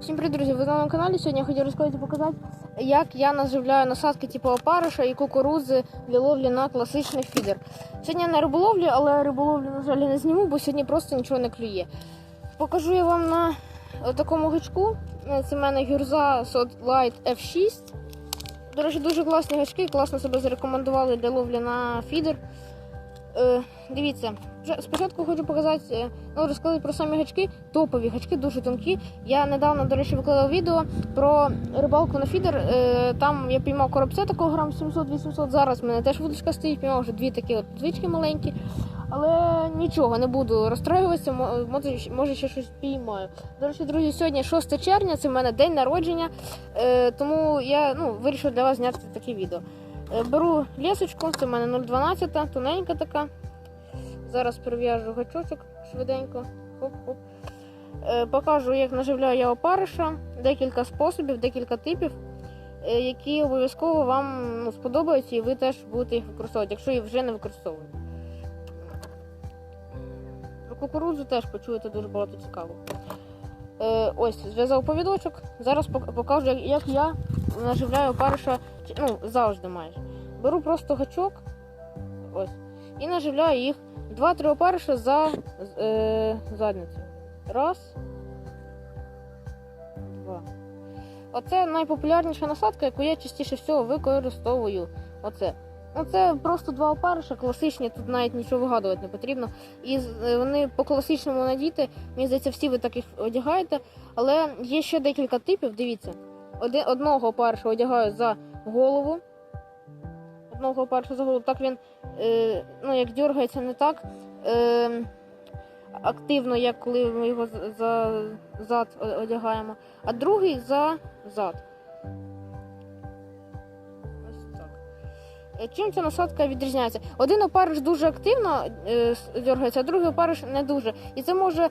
Всім привіт, друзі! Ви на каналі. Сьогодні я хотів розказати показати, як я наживляю насадки типу опариша і кукурудзи для ловлі на класичний фідер. Сьогодні я на риболовлі, але риболовлю, на жаль, не зніму, бо сьогодні просто нічого не клює. Покажу я вам на такому гачку. Це в мене гюрза Light F6. До речі, дуже класні гачки, класно себе зарекомендували для ловлі на фідер. Е, дивіться, спочатку хочу показати, е, ну, розказати про самі гачки. Топові гачки дуже тонкі. Я недавно, до речі, викладав відео про рибалку на фідер. Е, там я піймав коробця такого грам 700-800. Зараз в мене теж вудочка стоїть, піймав вже дві такі от звички маленькі. Але нічого, не буду розстроюватися, може, може ще щось піймаю. До речі, друзі, сьогодні 6 червня, це в мене день народження, е, тому я ну, вирішив для вас зняти таке відео. Е, Беру лісочку, це в мене 0,12, тоненька така. Зараз прив'яжу гачочок швиденько. Хоп-хоп. Е, Покажу, як наживляю я опариша, декілька способів, декілька типів, е, які обов'язково вам ну, сподобаються і ви теж будете їх використовувати, якщо їх вже не використовуєте. Про кукурудзу теж почуєте дуже багато цікавого. Е, ось, зв'язав повідочок. Зараз покажу, як, я наживляю опариша, ну, завжди майже. Беру просто гачок. Ось. І наживляю їх два-три опариша за е, задницю. Раз. Два. Оце найпопулярніша насадка, яку я частіше всього використовую. Оце. Оце просто два опариша, класичні, тут навіть нічого вигадувати не потрібно. І е, вони по класичному надіти, мені здається, всі ви таких одягаєте. Але є ще декілька типів, дивіться. Одного опариша одягаю за голову. Одного опариша за голову. Так він е, ну, як дергається не так е, активно, як коли ми його за зад одягаємо, а другий за зад. Чим ця насадка відрізняється? Один опариш дуже активно е, дергається, а другий опариш не дуже. І це може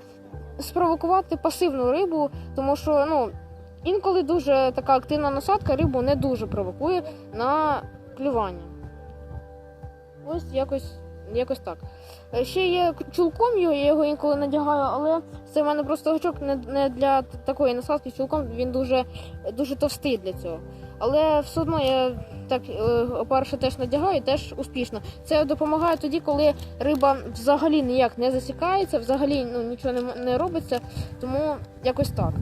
спровокувати пасивну рибу, тому що ну, інколи дуже така активна насадка рибу не дуже провокує на клювання. Ось якось, якось так. Е, Ще є чулком його, я його інколи надягаю, але це в мене просто гачок не, не для такої насадки. Чулком він дуже, дуже товстий для цього. Але все одно я так е, опарша теж надягаю теж успішно. Це допомагає тоді, коли риба взагалі ніяк не засікається, взагалі ну, нічого не, не робиться. Тому якось так.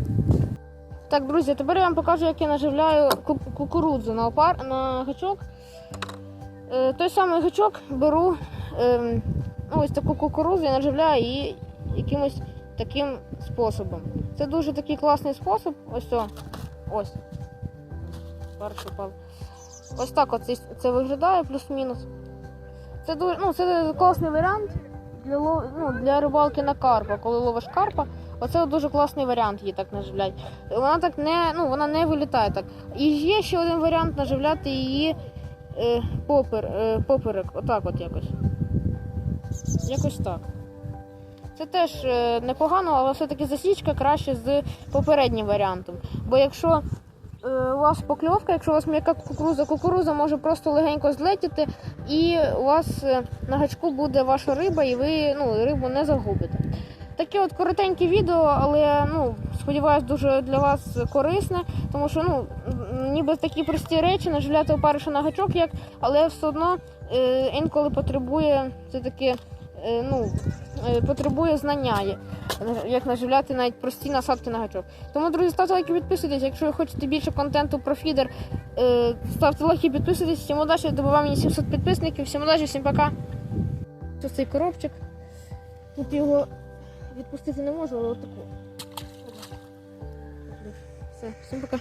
Так, друзі, тепер я вам покажу, як я наживляю кукурудзу на, опар... на гачок. Е, той самий гачок беру ем, ну, ось таку кукурудзу і наживляю її якимось таким способом. Це дуже такий класний спосіб. Ось о, ось. Ось так от це виглядає плюс-мінус. Це дуже, ну, це класний варіант для, ну, для рибалки на карпа. Коли ловиш карпа, оце дуже класний варіант її так наживляти. Вона так не, ну, вона не вилітає так. І є ще один варіант наживляти її е, попер, е, поперек, отак от якось. Якось так. Це теж е, непогано, але все-таки засічка краще з попереднім варіантом. Бо якщо е, у вас покльовка, якщо у вас м'яка кукуруза, кукуруза може просто легенько злетіти, і у вас е, на гачку буде ваша риба, і ви ну, рибу не загубите. Таке от коротеньке відео, але ну, сподіваюсь, дуже для вас корисне, тому що ну, ніби такі прості речі, наживляти опариша на гачок, як, але все одно е, інколи потребує е, ну, е, потребує знання, як наживляти навіть прості насадки на гачок. Тому, друзі, ставте лайки, підписуйтесь. Якщо ви хочете більше контенту про фідер, е, ставте лайки, підписуйтесь. Всім удачі, добиваємо мені 700 підписників. Всім удачі, всім пока. Ось цей коробчик. Тут його відпустити не можу, але отаку. Все, всім пока.